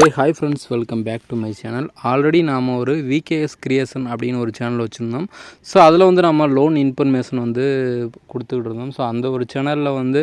Hey hi friends welcome back to my channel already நாம் ஒரு VKS creation அப்படின்னு ஒரு சேனல் வச்சுருந்தோம். ஸோ அதில் வந்து நம்ம லோன் இன்ஃபர்மேஷன் வந்து கொடுத்துக்கிட்டு இருந்தோம். ஸோ அந்த ஒரு சேனலில் வந்து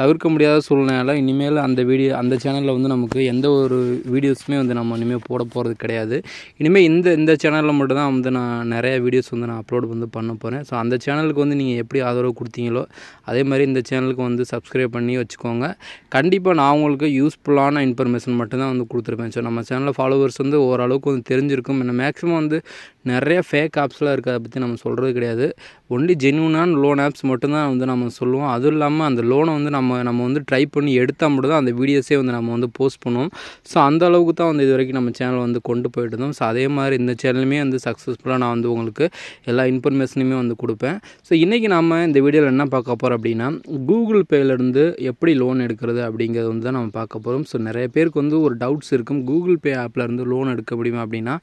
தவிர்க்க முடியாத சூழ்நிலை இனிமேல் அந்த வீடியோ அந்த சேனலில் வந்து நமக்கு எந்த ஒரு வீடியோஸுமே வந்து நம்ம இனிமேல் போட போகிறது கிடையாது. இனிமேல் இந்த இந்த சேனலில் மட்டும்தான் வந்து நான் நிறைய வீடியோஸ் வந்து நான் அப்லோட் வந்து பண்ண போகிறேன் ஸோ அந்த சேனலுக்கு வந்து நீங்கள் எப்படி ஆதரவு கொடுத்தீங்களோ அதே மாதிரி இந்த சேனலுக்கு வந்து சப்ஸ்கிரைப் பண்ணி வச்சுக்கோங்க. கண்டிப்பாக நான் உங்களுக்கு யூஸ்ஃபுல்லான இன்ஃபர்மேஷன் மட்டும்தான் வந்து கொடுத்துருப்பேன் இருந்துச்சு நம்ம சேனலில் ஃபாலோவர்ஸ் வந்து ஓரளவுக்கு வந்து தெரிஞ்சிருக்கும். என்ன மேக்ஸிமம் வந்து நிறைய ஃபேக் ஆப்ஸ்லாம் இருக்குது அதை பற்றி நம்ம சொல்கிறது கிடையாது. ஒன்லி ஜென்யூனான லோன் ஆப்ஸ் மட்டும்தான் வந்து நம்ம சொல்லுவோம். அதுவும் இல்லாமல் அந்த லோனை வந்து நம்ம நம்ம வந்து ட்ரை பண்ணி எடுத்தால் மட்டும் தான் அந்த வீடியோஸே வந்து நம்ம வந்து போஸ்ட் பண்ணுவோம். ஸோ அந்த அளவுக்கு தான் வந்து இது வரைக்கும் நம்ம சேனல் வந்து கொண்டு போயிட்டு இருந்தோம். ஸோ அதே மாதிரி இந்த சேனலுமே வந்து சக்ஸஸ்ஃபுல்லாக நான் வந்து உங்களுக்கு எல்லா இன்ஃபர்மேஷனுமே வந்து கொடுப்பேன். ஸோ இன்றைக்கி நம்ம இந்த வீடியோவில் என்ன பார்க்க போகிறோம் அப்படின்னா கூகுள் பேலேருந்து எப்படி லோன் எடுக்கிறது அப்படிங்கிறது வந்து தான் நம்ம பார்க்க போகிறோம் ஸோ நிறைய பேருக்கு வந்து ஒரு டவுட்ஸ் இருக்கும். கூகுள் பே ஆப்பில் இருந்து லோன் எடுக்க முடியுமா அப்படின்னா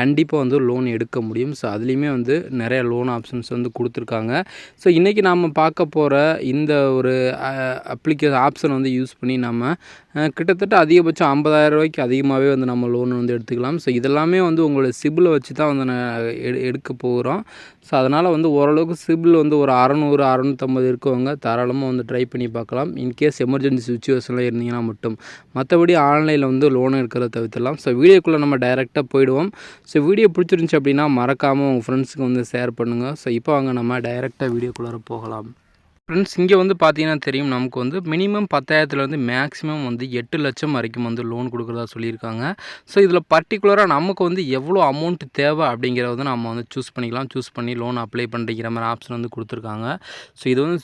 கண்டிப்பாக வந்து லோன் எடுக்க முடியும். ஸோ அதுலேயுமே வந்து நிறைய லோன் ஆப்ஷன்ஸ் வந்து கொடுத்துருக்காங்க. ஸோ இன்றைக்கி நாம் பார்க்க போகிற இந்த ஒரு அப்ளிகே ஆப்ஷன் வந்து யூஸ் பண்ணி நம்ம கிட்டத்தட்ட அதிகபட்சம் ஐம்பதாயிரம் ரூபாய்க்கு அதிகமாகவே வந்து நம்ம லோன் வந்து எடுத்துக்கலாம். ஸோ இதெல்லாமே வந்து உங்களோட சிபிலை வச்சு தான் வந்து நான் எடு எடுக்க போகிறோம் ஸோ அதனால் வந்து ஓரளவுக்கு சிபில் வந்து ஒரு அறநூறு அறநூற்றம்பது இருக்கவங்க தாராளமாக வந்து ட்ரை பண்ணி பார்க்கலாம். இன்கேஸ் எமர்ஜென்சி சுச்சுவேஷனில் இருந்தீங்கன்னா மட்டும். மற்றபடி ஆன்லைனில் வந்து லோன் எடுக்கிறத தவிர்த்துலாம் ஸோ வீடியோக்குள்ளே நம்ம டைரெக்டாக போயிடுவோம். ஸோ வீடியோ பிடிச்சிருந்துச்சி அப்படின்னா மறக்காமல் உங்கள் ஃப்ரெண்ட்ஸுக்கு வந்து ஷேர் பண்ணுங்கள் ஸோ இப்போ வாங்க நம்ம டைரெக்டாக வீடியோக்குள்ளே போகலாம். ஃப்ரெண்ட்ஸ் இங்கே வந்து பார்த்தீங்கன்னா தெரியும். நமக்கு வந்து மினிமம் பத்தாயிரத்துலேருந்து மேக்ஸிமம் வந்து எட்டு லட்சம் வரைக்கும் வந்து லோன் கொடுக்குறதா சொல்லியிருக்காங்க. ஸோ இதில் பர்டிகுலராக நமக்கு வந்து எவ்வளோ அமௌண்ட் தேவை அப்படிங்கிறத வந்து நம்ம வந்து சூஸ் பண்ணிக்கலாம். சூஸ் பண்ணி லோன் அப்ளை பண்ணுற மாதிரி ஆப்ஷன் வந்து கொடுத்துருக்காங்க. ஸோ இது வந்து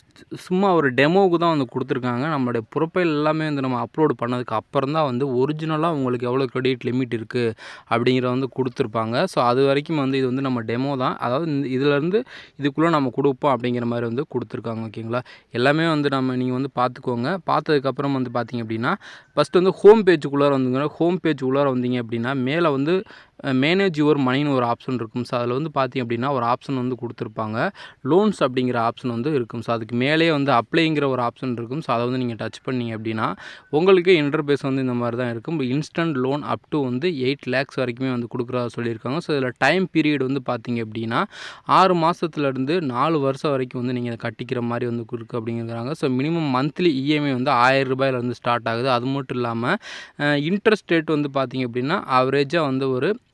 சும்மா ஒரு டெமோவுக்கு தான் வந்து கொடுத்துருக்காங்க. நம்மளுடைய ப்ரொஃபைல் எல்லாமே வந்து நம்ம அப்லோடு பண்ணதுக்கு அப்புறம் தான் வந்து ஒரிஜினலாக உங்களுக்கு எவ்வளோ கிரெடிட் லிமிட் இருக்குது அப்படிங்கிறத வந்து கொடுத்துருப்பாங்க. ஸோ அது வரைக்கும் வந்து இது வந்து நம்ம டெமோ தான். அதாவது இந்த- இதுலேருந்து இதுக்குள்ளே நம்ம கொடுப்போம் அப்படிங்கிற மாதிரி வந்து கொடுத்துருக்காங்க ஓகேங்களா? எல்லாமே வந்து நம்ம நீங்கள் வந்து பார்த்துக்கோங்க பார்த்ததுக்கப்புறம் வந்து பார்த்தீங்க அப்படின்னா ஃபஸ்ட்டு வந்து ஹோம் பேஜுக்குள்ளார வந்துங்க. ஹோம் பேஜ் உள்ளார வந்தீங்க அப்படின்னா மேலே வந்து மேனேஜ் யுவர் மணின்னு ஒரு ஆப்ஷன் இருக்கும். ஸோ அதில் வந்து பார்த்திங்க அப்படின்னா ஒரு ஆப்ஷன் வந்து கொடுத்துருப்பாங்க. லோன்ஸ் அப்படிங்கிற ஆப்ஷன் வந்து இருக்கும். ஸோ அதுக்கு மேலேயே வந்து அப்ளைங்கிற ஒரு ஆப்ஷன் இருக்கும். ஸோ அதை வந்து நீங்கள் டச் பண்ணிங்க அப்படின்னா உங்களுக்கு இன்டர்பேஸ் வந்து இந்த மாதிரி தான் இருக்கும். இன்ஸ்டன்ட் லோன் அப் டு வந்து எயிட் லேக்ஸ் வரைக்குமே வந்து கொடுக்குறதா சொல்லியிருக்காங்க. ஸோ இதில் டைம் பீரியட் வந்து பார்த்தீங்க அப்படின்னா ஆறு மாதத்துலேருந்து நாலு வருஷம் வரைக்கும் வந்து நீங்கள் கட்டிக்கிற மாதிரி வந்து இருக்குது அப்படிங்கிறாங்க. ஸோ மினிமம் மந்த்லி இஎம்ஐ வந்து ஆயிரம் ரூபாயிலேருந்து ஸ்டார்ட் ஆகுது. அது மட்டும் இல்லாமல் இன்ட்ரெஸ்ட் ரேட் வந்து பார்த்திங்க அப்படின்னா ஆவரேஜாக வந்து ஒரு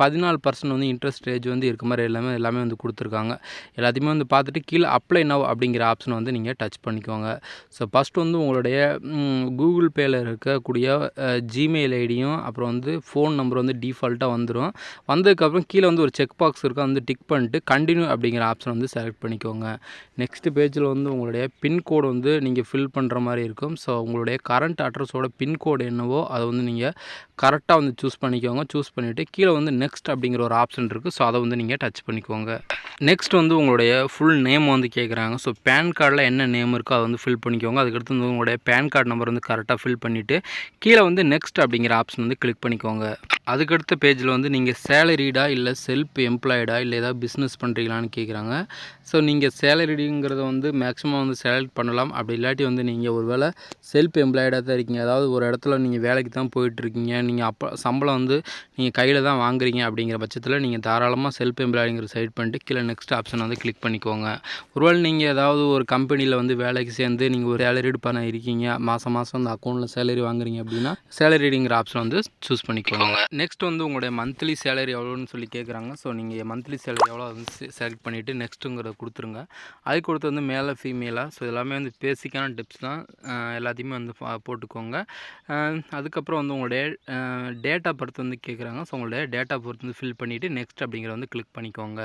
பதினாலு பர்சன்ட் வந்து இன்ட்ரெஸ்ட் ரேஜ் வந்து இருக்க மாதிரி எல்லாமே எல்லாமே வந்து கொடுத்துருக்காங்க. எல்லாத்தையுமே வந்து பார்த்துட்டு கீழே அப்ளை நவ் அப்படிங்கிற ஆப்ஷன் வந்து நீங்கள் டச் பண்ணிக்கோங்க. ஸோ ஃபஸ்ட் வந்து உங்களுடைய கூகுள் பேயில் இருக்கக்கூடிய ஜிமெயில் ஐடியும் அப்புறம் வந்து ஃபோன் நம்பர் வந்து டிஃபால்ட்டாக வந்துடும் வந்ததுக்கப்புறம் கீழே வந்து ஒரு செக் பாக்ஸ் இருக்கும் வந்து டிக் பண்ணிட்டு கண்டினியூ அப்படிங்கிற ஆப்ஷன் வந்து செலக்ட் பண்ணிக்கோங்க. நெக்ஸ்ட் பேஜில் வந்து உங்களுடைய பின்கோடு வந்து நீங்கள் ஃபில் பண்ணுற மாதிரி இருக்கும். ஸோ உங்களுடைய கரண்ட் அட்ரஸோட பின்கோடு என்னவோ அதை வந்து நீங்கள் கரெக்டாக வந்து சூஸ் பண்ணிக்கோங்க. சூஸ் பண்ணிவிட்டு கீழே வந்து நெக்ஸ்ட் அப்படிங்கிற ஒரு ஆப்ஷன் இருக்குது ஸோ அதை வந்து நீங்கள் டச் பண்ணிக்கோங்க. நெக்ஸ்ட் வந்து உங்களுடைய ஃபுல் நேம் வந்து கேட்குறாங்க ஸோ பேன் கார்டில் என்ன நேம் இருக்கோ அதை வந்து ஃபில் பண்ணிக்கோங்க. அதுக்கடுத்து வந்து உங்களுடைய பேன் கார்டு நம்பர் வந்து கரெக்டாக ஃபில் பண்ணிவிட்டு கீழே வந்து நெக்ஸ்ட் அப்படிங்கிற ஆப்ஷன் வந்து கிளிக் பண்ணிக்கோங்க. அதுக்கடுத்த பேஜில் வந்து நீங்கள் சேலரிடா இல்லை செல்ஃப் எம்ப்ளாய்டா இல்லை ஏதாவது பிஸ்னஸ் பண்ணுறீங்களான்னு கேட்குறாங்க ஸோ நீங்கள் சேலரிங்கிறத வந்து மேக்ஸிமம் வந்து செலக்ட் பண்ணலாம். அப்படி இல்லாட்டி வந்து நீங்கள் ஒரு வேளை செல்ஃப் எம்ப்ளாய்டாக தான் இருக்கீங்க. அதாவது ஒரு இடத்துல நீங்கள் வேலைக்கு தான் போயிட்டுருக்கீங்க. நீங்கள் அப்போ சம்பளம் வந்து நீங்கள் கையில் தான் வாங்குறீங்க அப்படிங்கிற பட்சத்தில் நீங்கள் தாராளமாக செல்ஃப் எம்ப்ளாய்டிங்கிற சைட் பண்ணிட்டு கீழே நெக்ஸ்ட் ஆப்ஷன் வந்து கிளிக் பண்ணிக்கோங்க. ஒருவேளை நீங்கள் ஏதாவது ஒரு கம்பெனியில் வந்து வேலைக்கு சேர்ந்து நீங்கள் ஒரு சேலரிடு பண்ண இருக்கீங்க. மாதம் மாதம் அந்த அக்கௌண்ட்டில் சேலரி வாங்குறீங்க அப்படின்னா சேலரிடிங்கிற ஆப்ஷன் வந்து சூஸ் பண்ணிக்கோங்க. நெக்ஸ்ட் வந்து உங்களுடைய மந்த்லி சேலரி எவ்வளோன்னு சொல்லி கேட்குறாங்க ஸோ நீங்கள் மந்த்லி சேலரி எவ்வளோ வந்து செலக்ட் பண்ணிவிட்டு நெக்ஸ்ட்டுங்கிறத கொடுத்துருங்க. அதுக்கு கொடுத்து வந்து மேலே ஃபீமேலாக ஸோ எல்லாமே வந்து பேசிக்கான டிப்ஸ் தான். எல்லாத்தையுமே வந்து போட்டுக்கோங்க. அதுக்கப்புறம் வந்து உங்களுடைய டேட் ஆஃப் பர்த் வந்து கேட்குறாங்க ஸோ உங்களுடைய டேட் ஆஃப் பர்த் வந்து ஃபில் பண்ணிவிட்டு நெக்ஸ்ட் அப்படிங்கிறத வந்து கிளிக் பண்ணிக்கோங்க.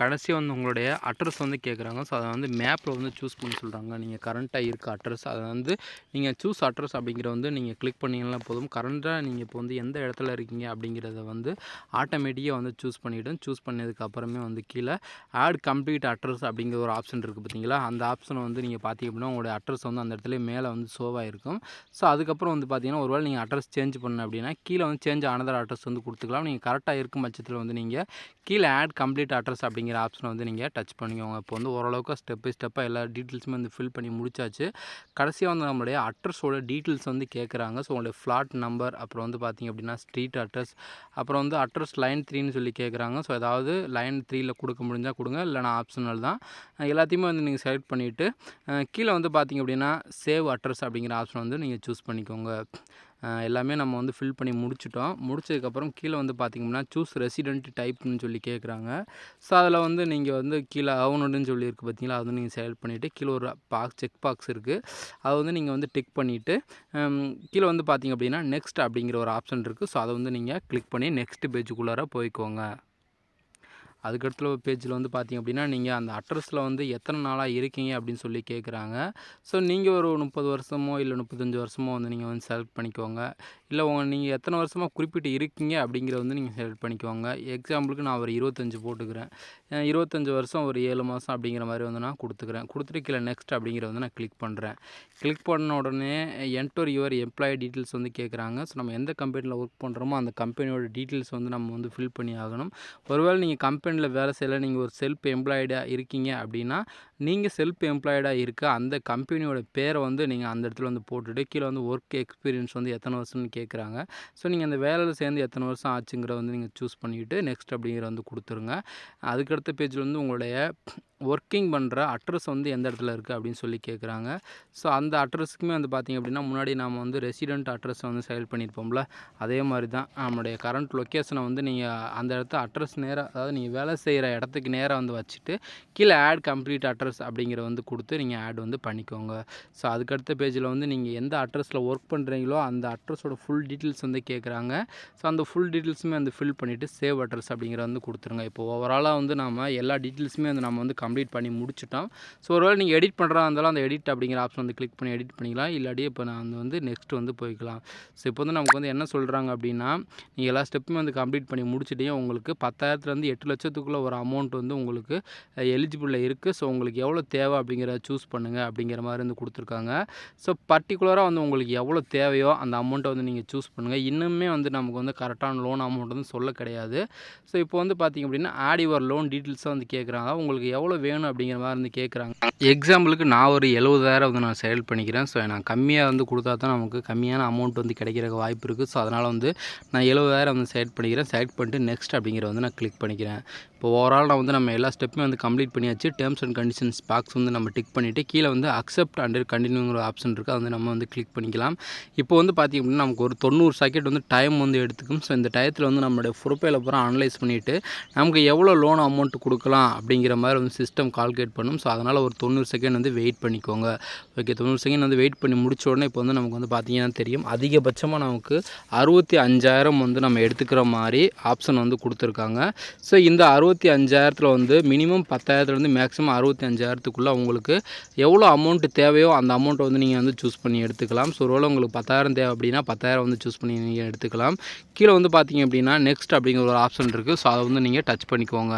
கடைசியாக வந்து உங்களுடைய அட்ரஸ் வந்து கேட்குறாங்க ஸோ அதை வந்து மேப்பில் வந்து சூஸ் பண்ண சொல்கிறாங்க நீங்கள் கரண்ட்டாக இருக்க அட்ரஸ் அதை வந்து நீங்கள் சூஸ் அட்ரஸ் அப்படிங்கிற வந்து நீங்கள் கிளிக் பண்ணிங்கன்னா போதும். கரண்ட்டாக நீங்கள் இப்போ வந்து எந்த இடத்துல இருக்கீங்க அப்படிங்கிறத வந்து ஆட்டோமேட்டிக்காக வந்து சூஸ் பண்ணிவிடும் சூஸ் பண்ணதுக்கப்புறமே வந்து கீழே ஆட் கம்ப்ளீட் அட்ரஸ் அப்படிங்கிற ஒரு ஆப்ஷன் இருக்குது பார்த்தீங்களா அந்த ஆப்ஷனை வந்து நீங்கள் பார்த்தீங்க அப்படின்னா உங்களுடைய அட்ரஸ் வந்து அந்த இடத்துல மேலே வந்து ஷோவாக இருக்கும். ஸோ அதுக்கப்புறம் வந்து பார்த்தீங்கன்னா ஒருவேளை நீங்கள் அட்ரஸ் சேஞ்ச் பண்ண அப்படின்னா கீழே வந்து சேஞ்ச் ஆனதர் அட்ரஸ் வந்து கொடுத்துக்கலாம். நீங்கள் கரெக்டாக இருக்கும் பட்சத்தில் வந்து நீங்கள் கீழே ஆட் கம்ப்ளீட் அட்ரஸ் அட்ரஸ் அப்படிங்கிற ஆப்ஷனை வந்து நீங்கள் டச் பண்ணிக்கோங்க. இப்போ வந்து ஓரளவுக்கு ஸ்டெப் பை ஸ்டெப்பாக எல்லா டீட்டெயில்ஸுமே வந்து ஃபில் பண்ணி முடிச்சாச்சு. கடைசியாக வந்து நம்மளுடைய அட்ரஸோட டீட்டெயில்ஸ் வந்து கேட்குறாங்க ஸோ உங்களுடைய ஃப்ளாட் நம்பர் அப்புறம் வந்து பார்த்தீங்க அப்படின்னா ஸ்ட்ரீட் அட்ரஸ் அப்புறம் வந்து அட்ரஸ் லைன் த்ரீன்னு சொல்லி கேட்குறாங்க ஸோ ஏதாவது லைன் த்ரீயில் கொடுக்க முடிஞ்சால் கொடுங்க. இல்லைனா ஆப்ஷனல் தான். எல்லாத்தையுமே வந்து நீங்கள் செலக்ட் பண்ணிவிட்டு கீழே வந்து பார்த்தீங்க அப்படின்னா சேவ் அட்ரஸ் அப்படிங்கிற ஆப்ஷன் வந்து நீங்கள் சூஸ் பண்ணிக்கோங்க. எல்லாமே நம்ம வந்து ஃபில் பண்ணி முடிச்சிட்டோம். முடிச்சதுக்கப்புறம் கீழே வந்து பார்த்திங்கன்னா சூஸ் ரெசிடென்ட் டைப்னு சொல்லி கேட்குறாங்க ஸோ அதில் வந்து நீங்கள் வந்து கீழே அவனுடன் சொல்லி இருக்குது பார்த்தீங்களா அது வந்து நீங்கள் செலக்ட் பண்ணிவிட்டு கீழே ஒரு பாக்ஸ் செக் பாக்ஸ் இருக்குது அதை வந்து நீங்கள் வந்து டிக் பண்ணிவிட்டு கீழே வந்து பார்த்தீங்க அப்படின்னா நெக்ஸ்ட் அப்படிங்கிற ஒரு ஆப்ஷன் இருக்குது ஸோ அதை வந்து நீங்கள் கிளிக் பண்ணி நெக்ஸ்ட் பேஜுக்குள்ளார போய்க்கோங்க. அதுக்கடுத்துல பேஜில் வந்து பார்த்தீங்க அப்படின்னா நீங்கள் அந்த அட்ரஸில் வந்து எத்தனை நாளாக இருக்கீங்க அப்படின்னு சொல்லி கேட்குறாங்க ஸோ நீங்கள் ஒரு முப்பது வருஷமோ இல்லை முப்பத்தஞ்சு வருஷமோ வந்து நீங்கள் வந்து செலக்ட் பண்ணிக்கோங்க. இல்லை உங்கள் நீங்கள் எத்தனை வருஷமாக குறிப்பிட்டு இருக்கீங்க அப்படிங்கிறத வந்து நீங்கள் செலக்ட் பண்ணிக்கோங்க. எக்ஸாம்பிளுக்கு நான் ஒரு இருபத்தஞ்சு போட்டுக்கிறேன். இருபத்தஞ்சி இருபத்தஞ்சு வருஷம் ஒரு ஏழு மாதம் அப்படிங்கிற மாதிரி வந்து நான் கொடுத்துக்கிறேன். கொடுத்துட்டு கீழே நெக்ஸ்ட் அப்படிங்கிறத வந்து நான் கிளிக் பண்ணுறேன் கிளிக் பண்ண உடனே என்டர் யுவர் எம்ப்ளாயி டீட்டெயில்ஸ் வந்து கேட்குறாங்க ஸோ நம்ம எந்த கம்பெனியில் ஒர்க் பண்ணுறோமோ அந்த கம்பெனியோட டீட்டெயில்ஸ் வந்து நம்ம வந்து ஃபில் பண்ணி ஆகணும். ஒருவேளை நீங்கள் கம்பெனி கம்பெனியில் வேலை செய்யலை நீங்கள் ஒரு செல்ஃப் எம்ப்ளாய்டாக இருக்கீங்க அப்படின்னா நீங்கள் செல்ஃப் எம்ப்ளாய்டாக இருக்க அந்த கம்பெனியோட பேரை வந்து நீங்கள் அந்த இடத்துல வந்து போட்டுட்டு கீழே வந்து ஒர்க் எக்ஸ்பீரியன்ஸ் வந்து எத்தனை வருஷம்னு கேட்குறாங்க ஸோ நீங்கள் அந்த வேலையில் சேர்ந்து எத்தனை வருஷம் ஆச்சுங்கிற வந்து நீங்கள் சூஸ் பண்ணிவிட்டு நெக்ஸ்ட் அப்படிங்கிற வந்து கொடுத்துருங்க. அதுக்கடுத்த பேஜில் வந்து உங்களுடைய ஒர்க்கிங் பண்ணுற அட்ரஸ் வந்து எந்த இடத்துல இருக்குது அப்படின்னு சொல்லி கேட்குறாங்க ஸோ அந்த அட்ரஸுக்குமே வந்து பார்த்திங்க அப்படின்னா முன்னாடி நாம் வந்து ரெசிடென்ட் அட்ரஸ் வந்து செலக்ட் பண்ணியிருப்போம்ல அதே மாதிரி தான் நம்மளுடைய கரண்ட் லொக்கேஷனை வந்து நீங்கள் அந்த இடத்த அட்ரஸ் நேராக அதாவது நீங்கள் வேலை செய்கிற இடத்துக்கு நேராக வந்து வச்சுட்டு கீழே ஆட் கம்ப்ளீட் அட்ரஸ் அப்படிங்கிற வந்து கொடுத்து நீங்கள் ஆட் வந்து பண்ணிக்கோங்க. ஸோ அதுக்கடுத்த பேஜில் வந்து நீங்கள் எந்த அட்ரஸில் ஒர்க் பண்ணுறீங்களோ அந்த அட்ரஸோட ஃபுல் டீட்டெயில்ஸ் வந்து கேட்குறாங்க ஸோ அந்த ஃபுல் டீட்டெயில்ஸுமே வந்து ஃபில் பண்ணிவிட்டு சேவ் அட்ரஸ் அப்படிங்கிற வந்து கொடுத்துருங்க. இப்போ ஓவராலாக வந்து நம்ம எல்லா டீட்டெயில்ஸுமே வந்து நம்ம வந்து கம்ப்ளீட் பண்ணி முடிச்சிட்டோம் ஸோ ஒருவேளை நீங்கள் எடிட் பண்ணுறா இருந்தாலும் அந்த எடிட் அப்படிங்கிற ஆப்ஷன் வந்து கிளிக் பண்ணி எடிட் பண்ணிக்கலாம். இல்லாட்டி இப்போ நான் வந்து நெக்ஸ்ட் வந்து போய்க்கலாம். ஸோ இப்போ வந்து நமக்கு வந்து என்ன சொல்கிறாங்க அப்படின்னா நீங்கள் எல்லா ஸ்டெப்புமே வந்து கம்ப்ளீட் பண்ணி முடிச்சிட்டே உங்களுக்கு பத்தாயிரத்துலேருந்து எட்டு லட்சத்துக்குள்ளே ஒரு அமௌண்ட் வந்து உங்களுக்கு எலிஜிபிளில் இருக்குது ஸோ உங்களுக்கு எவ்வளோ தேவை அப்படிங்கிறத சூஸ் பண்ணுங்கள் அப்படிங்கிற மாதிரி வந்து கொடுத்துருக்காங்க. ஸோ பர்டிகுலராக வந்து உங்களுக்கு எவ்வளோ தேவையோ அந்த அமௌண்ட்டை வந்து நீங்கள் சூஸ் பண்ணுங்கள் இன்னுமே வந்து நமக்கு வந்து கரெக்டான லோன் அமௌண்ட் வந்து சொல்ல கிடையாது. ஸோ இப்போ வந்து பார்த்திங்க அப்படின்னா ஆட் யுவர் லோன் டீட்டெயில்ஸாக வந்து கேட்குறாங்க உங்களுக்கு எவ்வளோ வேணும் அப்படிங்கிற மாதிரி வந்து கேட்குறாங்க எக்ஸாம்பிளுக்கு நான் ஒரு எழுபதாயிரம் வந்து நான் சேல் பண்ணிக்கிறேன். ஸோ நான் கம்மியாக வந்து கொடுத்தா தான் நமக்கு கம்மியான அமௌண்ட் வந்து கிடைக்கிறக்கு வாய்ப்பு இருக்குது ஸோ அதனால் வந்து நான் எழுபதாயிரம் வந்து செலக்ட் பண்ணிக்கிறேன். செலக்ட் பண்ணிட்டு நெக்ஸ்ட் அப்படிங்கிற வந்து நான் கிளிக் பண்ணிக்கிறேன். இப்போ ஓவரால் நான் வந்து நம்ம எல்லா ஸ்டெப்புமே வந்து கம்ப்ளீட் பண்ணியாச்சு. டேர்ம்ஸ் அண்ட் கண்டிஷன்ஸ் பாக்ஸ் வந்து நம்ம டிக் பண்ணிவிட்டு கீழே வந்து அக்செப்ட் அண்டர் கண்டினியூங்கிற ஆப்ஷன் இருக்குது அதை வந்து நம்ம வந்து கிளிக் பண்ணிக்கலாம். இப்போ வந்து பார்த்திங்க அப்படின்னா நமக்கு ஒரு தொண்ணூறு சாக்கெட் வந்து டைம் வந்து எடுத்துக்கும். ஸோ இந்த டயத்தில் வந்து நம்மளுடைய ப்ரொஃபைலை பூரா அனலைஸ் பண்ணிவிட்டு நமக்கு எவ்வளோ லோன் அமௌண்ட் கொடுக்கலாம் அப்படிங்கிற மாதிரி வந்து சிஸ்டம் கால்குலேட் பண்ணும். ஸோ அதனால் ஒரு தொண்ணூறு செகண்ட் வந்து வெயிட் பண்ணிக்கோங்க. ஓகே தொண்ணூறு செகண்ட் வந்து வெயிட் பண்ணி முடிச்ச உடனே இப்போ வந்து நமக்கு வந்து பார்த்தீங்கன்னா தெரியும். அதிகபட்சமாக நமக்கு அறுபத்தி அஞ்சாயிரம் வந்து நம்ம எடுத்துக்கிற மாதிரி ஆப்ஷன் வந்து கொடுத்துருக்காங்க. ஸோ இந்த அறுபத்தி அஞ்சாயிரத்தில் வந்து மினிமம் பத்தாயிரத்துலேருந்து மேக்ஸிமம் அறுபத்தி அஞ்சாயிரத்துக்குள்ளே உங்களுக்கு எவ்வளோ அமௌண்ட்டு தேவையோ அந்த அமௌண்ட்டை வந்து நீங்கள் வந்து சூஸ் பண்ணி எடுத்துக்கலாம். ஸோ ஒருவேளை உங்களுக்கு பத்தாயிரம் தேவை அப்படின்னா பத்தாயிரம் வந்து சூஸ் பண்ணி நீங்கள் எடுத்துக்கலாம். கீழே வந்து பார்த்தீங்க அப்படின்னா நெக்ஸ்ட் அப்படிங்கிற ஒரு ஆப்ஷன் இருக்குது ஸோ அதை வந்து நீங்கள் டச் பண்ணிக்கோங்க.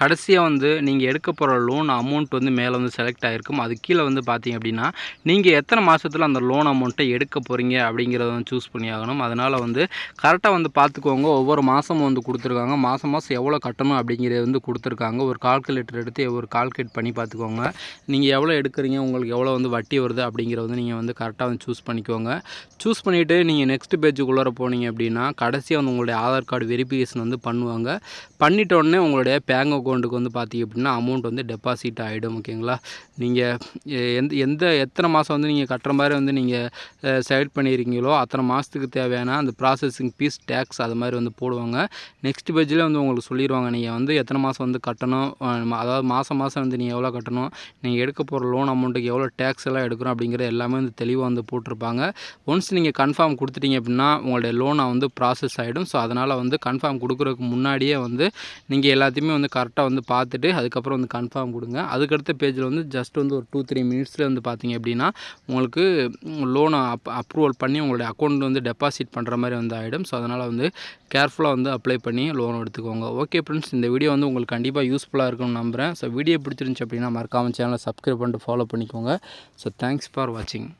கடைசியாக வந்து நீங்கள் எடுக்க போகிற லோன் அமௌண்ட் வந்து மேலே வந்து செலக்ட் ஆகிருக்கும் அது கீழே வந்து பார்த்தீங்க அப்படின்னா நீங்கள் எத்தனை மாதத்தில் அந்த லோன் அமௌண்ட்டை எடுக்க போகிறீங்க அப்படிங்கிறத வந்து சூஸ் பண்ணி ஆகணும். அதனால் வந்து கரெக்டாக வந்து பார்த்துக்கோங்க. ஒவ்வொரு மாதமும் வந்து கொடுத்துருக்காங்க. மாதம் மாதம் எவ்வளோ கட்டணும் அப்படிங்கிறத வந்து கொடுத்துருக்காங்க. ஒரு கால்குலேட்டர் எடுத்து ஒரு கால்குலேட் பண்ணி பார்த்துக்கோங்க. நீங்கள் எவ்வளோ எடுக்கிறீங்க? உங்களுக்கு எவ்வளோ வந்து வட்டி வருது அப்படிங்கிறத வந்து நீங்கள் வந்து கரெக்டாக வந்து சூஸ் பண்ணிக்கோங்க. சூஸ் பண்ணிவிட்டு நீங்கள் நெக்ஸ்ட் பேஜுக்குள்ளார போனீங்க அப்படின்னா கடைசியாக வந்து உங்களுடைய ஆதார் கார்டு வெரிஃபிகேஷன் வந்து பண்ணுவாங்க. பண்ணிட்ட உடனே உங்களுடைய பேங்க் அக்கௌண்ட்டுக்கு வந்து பார்த்தீங்க அப்படின்னா அமௌண்ட் வந்து டெபாசிட் ஆகிடும் ஓகேங்களா நீங்கள் எந்த எந்த எத்தனை மாதம் வந்து நீங்கள் கட்டுற மாதிரி வந்து நீங்கள் செலக்ட் பண்ணியிருக்கீங்களோ அத்தனை மாதத்துக்கு தேவையான அந்த ப்ராசஸிங் ஃபீஸ் டேக்ஸ் அது மாதிரி வந்து போடுவாங்க. நெக்ஸ்ட் பேஜில் வந்து உங்களுக்கு சொல்லிடுவாங்க நீங்கள் வந்து எத்தனை மாதம் வந்து கட்டணும்? அதாவது மாதம் மாதம் வந்து நீங்கள் எவ்வளோ கட்டணும்? நீங்கள் எடுக்க போகிற லோன் அமௌண்ட்டுக்கு எவ்வளோ டேக்ஸ் எல்லாம் எடுக்கிறோம் அப்படிங்கிற எல்லாமே வந்து தெளிவாக வந்து போட்டிருப்பாங்க. ஒன்ஸ் நீங்கள் கன்ஃபார்ம் கொடுத்துட்டீங்க அப்படின்னா உங்களுடைய லோனை வந்து ப்ராசஸ் ஆகிடும் ஸோ அதனால் வந்து கன்ஃபார்ம் கொடுக்குறதுக்கு முன்னாடியே வந்து நீங்கள் எல்லாத்தையுமே வந்து கரெக்டாக வந்து பார்த்துட்டு அதுக்கப்புறம் வந்து கன்ஃபார்ம் கொடுங்க. அதுக்கடுத்த பேஜில் வந்து ஜஸ்ட் வந்து ஒரு டூ த்ரீ மினிட்ஸில் வந்து பார்த்தீங்க அப்படின்னா உங்களுக்கு லோனை அப் அப்ரூவல் பண்ணி உங்களுடைய அக்கௌண்ட் வந்து டெபாசிட் பண்ணுற மாதிரி வந்து ஆகிடும் ஸோ அதனால் வந்து கேர்ஃபுல்லாக வந்து அப்ளை பண்ணி லோன் எடுத்துக்கோங்க. ஓகே ஃப்ரெண்ட்ஸ் இந்த வீடியோ வந்து உங்களுக்கு கண்டிப்பாக யூஸ்ஃபுல்லாக இருக்கும்னு நம்புகிறேன் ஸோ வீடியோ பிடிச்சிருந்துச்சி அப்படின்னா மறக்காமல் சேனலை சப்ஸ்கிரைப் பண்ணிட்டு ஃபாலோ பண்ணிக்கோங்க. ஸோ தேங்க்ஸ் ஃபார் வாட்சிங்